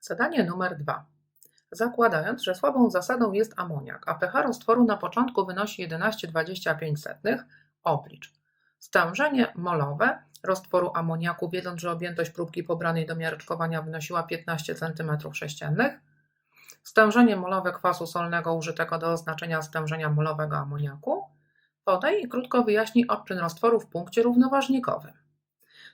Zadanie numer dwa. Zakładając, że słabą zasadą jest amoniak, a pH roztworu na początku wynosi 11,25, oblicz stężenie molowe roztworu amoniaku, wiedząc, że objętość próbki pobranej do miareczkowania wynosiła 15 cm3, stężenie molowe kwasu solnego użytego do oznaczenia stężenia molowego amoniaku, podaj i krótko wyjaśnij odczyn roztworu w punkcie równoważnikowym.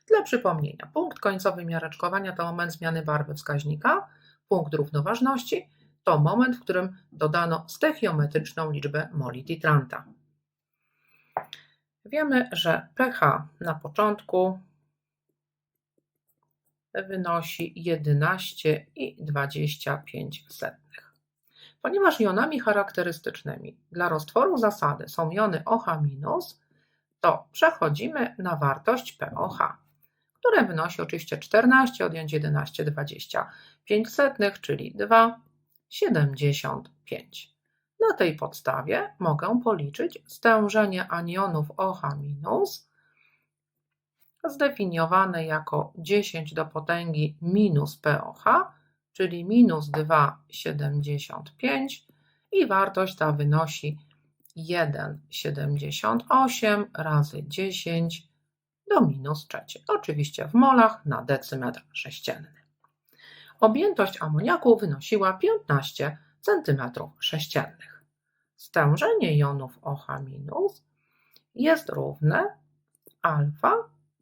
Dla przypomnienia, punkt końcowy miareczkowania to moment zmiany barwy wskaźnika, punkt równoważności to moment, w którym dodano stechiometryczną liczbę moli titranta. Wiemy, że pH na początku wynosi 11,25. Ponieważ jonami charakterystycznymi dla roztworu zasady są jony OH-, to przechodzimy na wartość POH które wynosi oczywiście 14 odjąć 11, 25 setnych, czyli 2,75. Na tej podstawie mogę policzyć stężenie anionów OH- zdefiniowane jako 10 do potęgi minus POH, czyli minus 2,75 i wartość ta wynosi 1,78 razy 10 do minus trzeciej, oczywiście w molach na decymetr sześcienny. Objętość amoniaku wynosiła 15 cm3. Stężenie jonów OH- jest równe alfa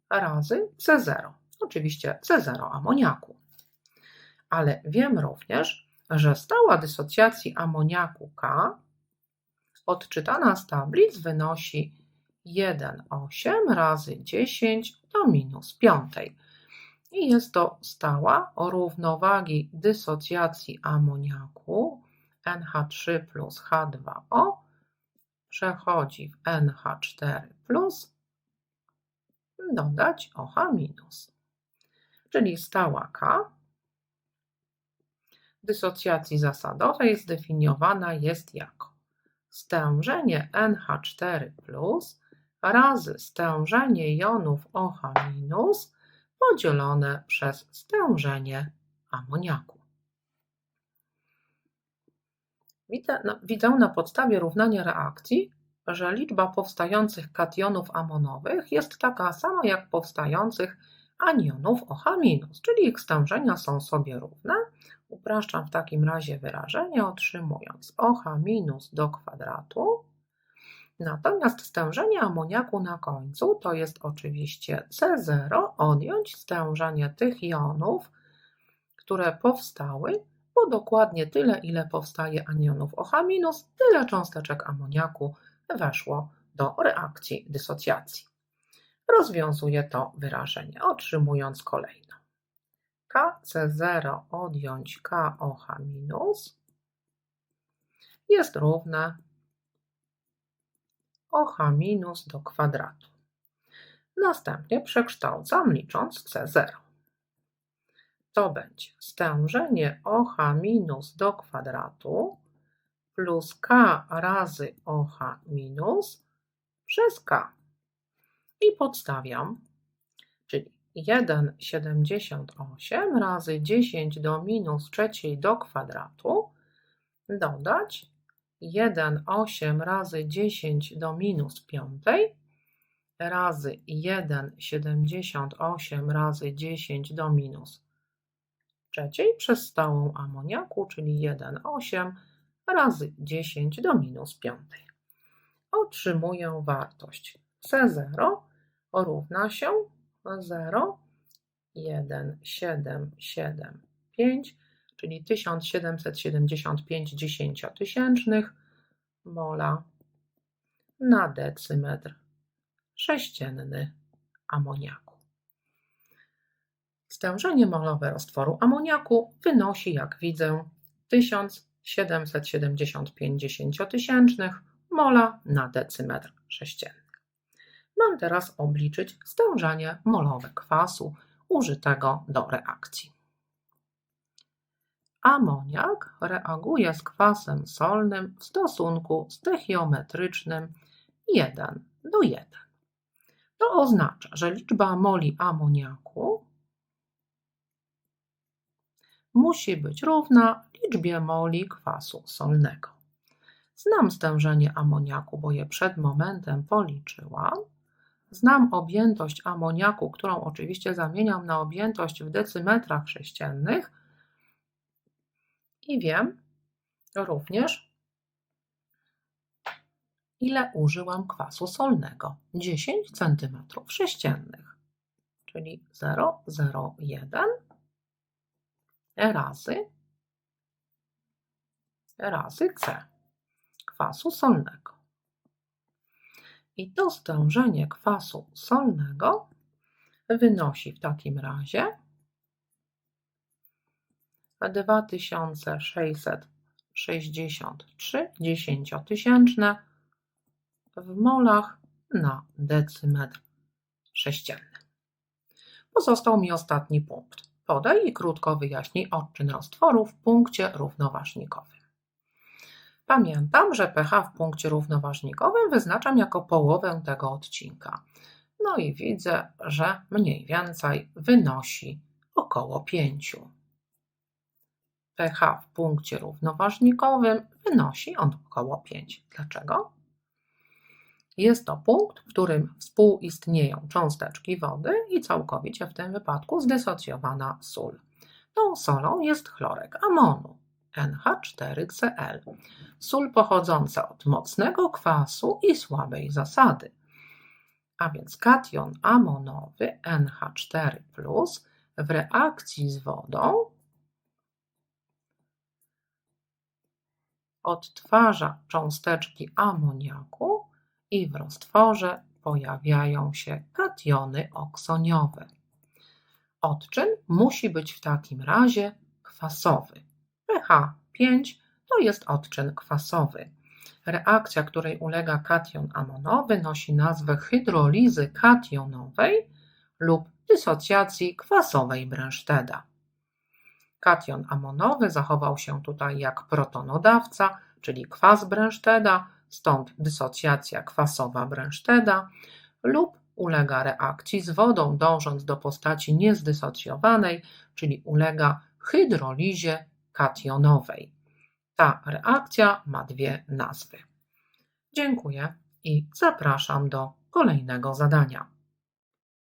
razy C0, oczywiście C0 amoniaku. Ale wiem również, że stała dysocjacji amoniaku K odczytana z tablic wynosi 1,8 razy 10 do minus 5. I jest to stała równowagi dysocjacji amoniaku NH3 plus H2O przechodzi w NH4 plus dodać OH minus. Czyli stała K dysocjacji zasadowej zdefiniowana jest jako stężenie NH4 plus razy stężenie jonów OH- podzielone przez stężenie amoniaku. Widzę, no, widzę na podstawie równania reakcji, że liczba powstających kationów amonowych jest taka sama jak powstających anionów OH-, czyli ich stężenia są sobie równe. Upraszczam w takim razie wyrażenie, otrzymując OH- do kwadratu Natomiast stężenie amoniaku na końcu to jest oczywiście C0 odjąć stężenie tych jonów, które powstały, bo dokładnie tyle, ile powstaje anionów OH-, tyle cząsteczek amoniaku weszło do reakcji dysocjacji. Rozwiązuję to wyrażenie, otrzymując kolejno. KC0 odjąć KOH- jest równe OH minus do kwadratu. Następnie przekształcam licząc C0. To będzie stężenie OH minus do kwadratu plus K razy OH minus przez K. I podstawiam, czyli 1,78 razy 10 do minus trzeciej do kwadratu dodać 1, 8 razy 10 do minus 5 razy 1, 78 razy 10 do minus trzeciej przez stałą amoniaku, czyli 1, 8 razy 10 do minus 5. Otrzymuję wartość C0 równa się 0, 1, 7, 7, 5 czyli 1775 dziesięciotysięcznych mola na decymetr sześcienny amoniaku. Stężenie molowe roztworu amoniaku wynosi, jak widzę, 1775 dziesięciotysięcznych mola na decymetr sześcienny. Mam teraz obliczyć stężenie molowe kwasu użytego do reakcji. Amoniak reaguje z kwasem solnym w stosunku stechiometrycznym 1 do 1. To oznacza, że liczba moli amoniaku musi być równa liczbie moli kwasu solnego. Znam stężenie amoniaku, bo je przed momentem policzyłam. Znam objętość amoniaku, którą oczywiście zamieniam na objętość w decymetrach sześciennych i wiem. Również, ile użyłam kwasu solnego. 10 cm sześciennych, czyli 0,01 razy. Razy C. Kwasu solnego. I to stężenie kwasu solnego wynosi w takim razie 2663 dziesięciotysięczne w molach na decymetr sześcienny. Pozostał mi ostatni punkt. Podaj i krótko wyjaśnij odczyn roztworu w punkcie równoważnikowym. Pamiętam, że pH w punkcie równoważnikowym wyznaczam jako połowę tego odcinka. No i widzę, że mniej więcej wynosi około 5 pH w punkcie równoważnikowym wynosi on około 5. Dlaczego? Jest to punkt, w którym współistnieją cząsteczki wody i całkowicie w tym wypadku zdysocjowana sól. Tą solą jest chlorek amonu NH4Cl, sól pochodząca od mocnego kwasu i słabej zasady. A więc kation amonowy NH4 w reakcji z wodą odtwarza cząsteczki amoniaku i w roztworze pojawiają się kationy oksoniowe. Odczyn musi być w takim razie kwasowy. pH 5 to jest odczyn kwasowy. Reakcja, której ulega kation amonowy, nosi nazwę hydrolizy kationowej lub dysocjacji kwasowej Bręszteda. Kation amonowy zachował się tutaj jak protonodawca, czyli kwas Bręszteda, stąd dysocjacja kwasowa Bręszteda, lub ulega reakcji z wodą, dążąc do postaci niezdysocjowanej, czyli ulega hydrolizie kationowej. Ta reakcja ma dwie nazwy. Dziękuję i zapraszam do kolejnego zadania.